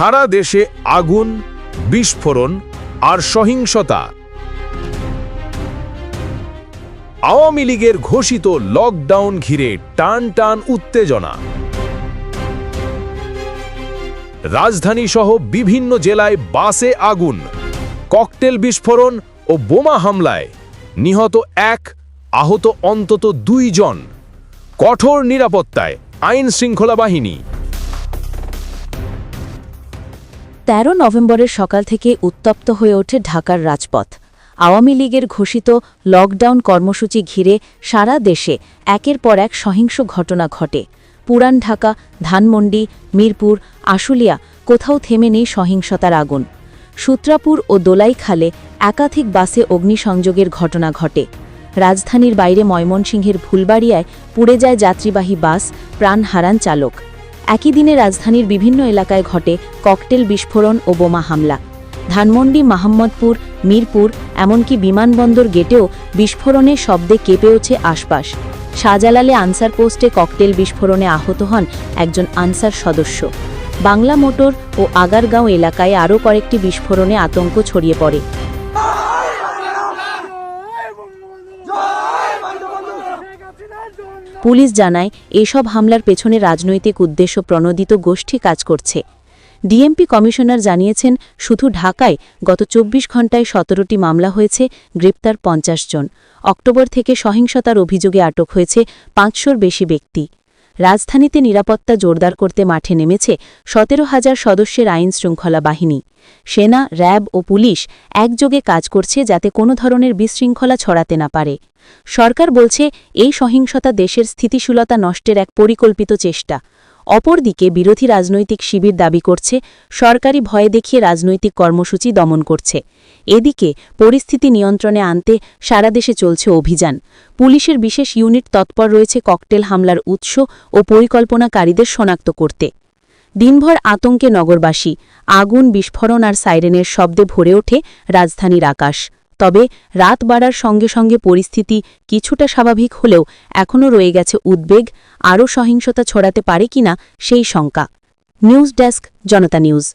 সারা দেশে আগুন, বিস্ফোরণ আর সহিংসতা। আওয়ামী লীগের ঘোষিত লকডাউন ঘিরে টান টান উত্তেজনা। রাজধানী সহ বিভিন্ন জেলায় বাসে আগুন, ককটেল বিস্ফোরণ ও বোমা হামলায় নিহত এক, আহত অন্তত দুই জন। কঠোর নিরাপত্তায় আইন শৃঙ্খলা বাহিনী তেরো নভেম্বরের সকাল থেকে উত্তপ্ত হয়ে ওঠে ঢাকার রাজপথ। আওয়ামী লীগের ঘোষিত লকডাউন কর্মসূচি ঘিরে সারা দেশে একের পর এক সহিংস ঘটনা ঘটে। পুরান ঢাকা, ধানমন্ডি, মিরপুর, আশুলিয়া কোথাও থেমে নেই সহিংসতার আগুন। সূত্রাপুর ও দোলাইখালে একাধিক বাসে অগ্নিসংযোগের ঘটনা ঘটে। রাজধানীর বাইরে ময়মনসিংহের ফুলবাড়িয়ায় পুড়ে যায় যাত্রীবাহী বাস, প্রাণ হারান চালক। একই দিনে রাজধানীর বিভিন্ন এলাকায় ঘটে ককটেল বিস্ফোরণ ও বোমা হামলা। ধানমন্ডি মাহমদপুর মিরপুর, এমনকি বিমানবন্দর গেটেও বিস্ফোরণের শব্দে কেঁপে ওঠে আশপাশ। শাহজালালে আনসার পোস্টে ককটেল বিস্ফোরণে আহত হন একজন আনসার সদস্য। বাংলা মোটর ও আগারগাঁও এলাকায় আরও কয়েকটি বিস্ফোরণে আতঙ্ক ছড়িয়ে পড়ে। পুলিশ জানায়, এসব হামলার পেছনে রাজনৈতিক উদ্দেশ্য প্রণোদিত গোষ্ঠী কাজ করছে। ডিএমপি কমিশনার জানিয়েছেন, শুধু ঢাকায় গত চব্বিশ ঘণ্টায় সতেরোটি মামলা হয়েছে, গ্রেপ্তার পঞ্চাশ জন। অক্টোবর থেকে সহিংসতার অভিযোগে আটক হয়েছে পাঁচশোর বেশি ব্যক্তি। রাজধানীতে নিরাপত্তা জোরদার করতে মাঠে নেমেছে সতেরো হাজার সদস্যের আইন শৃঙ্খলা বাহিনী। সেনা, র্যাব ও পুলিশ একযোগে কাজ করছে যাতে কোনো ধরনের বিশৃঙ্খলা ছড়াতে না পারে। সরকার বলছে, এই সহিংসতা দেশের স্থিতিশীলতা নষ্টের এক পরিকল্পিত চেষ্টা। অপরদিকে বিরোধী রাজনৈতিক শিবির দাবি করছে, সরকারি ভয়ে দেখিয়ে রাজনৈতিক কর্মসূচি দমন করছে। এদিকে পরিস্থিতি নিয়ন্ত্রণে আনতে সারা দেশে চলছে অভিযান। পুলিশের বিশেষ ইউনিট তৎপর রয়েছে ককটেল হামলার উৎস ও পরিকল্পনাকারীদের শনাক্ত করতে। দিনভর আতঙ্কে নগরবাসী, আগুন, বিস্ফোরণ আর সাইরেনের শব্দে ভরে ওঠে রাজধানীর আকাশ। তবে রাত বাড়ার সঙ্গে সঙ্গে পরিস্থিতি কিছুটা স্বাভাবিক হলেও এখনও রয়ে গেছে উদ্বেগ, আরও সহিংসতা ছড়াতে পারে কিনা সেই শঙ্কা। News desk, Janata news.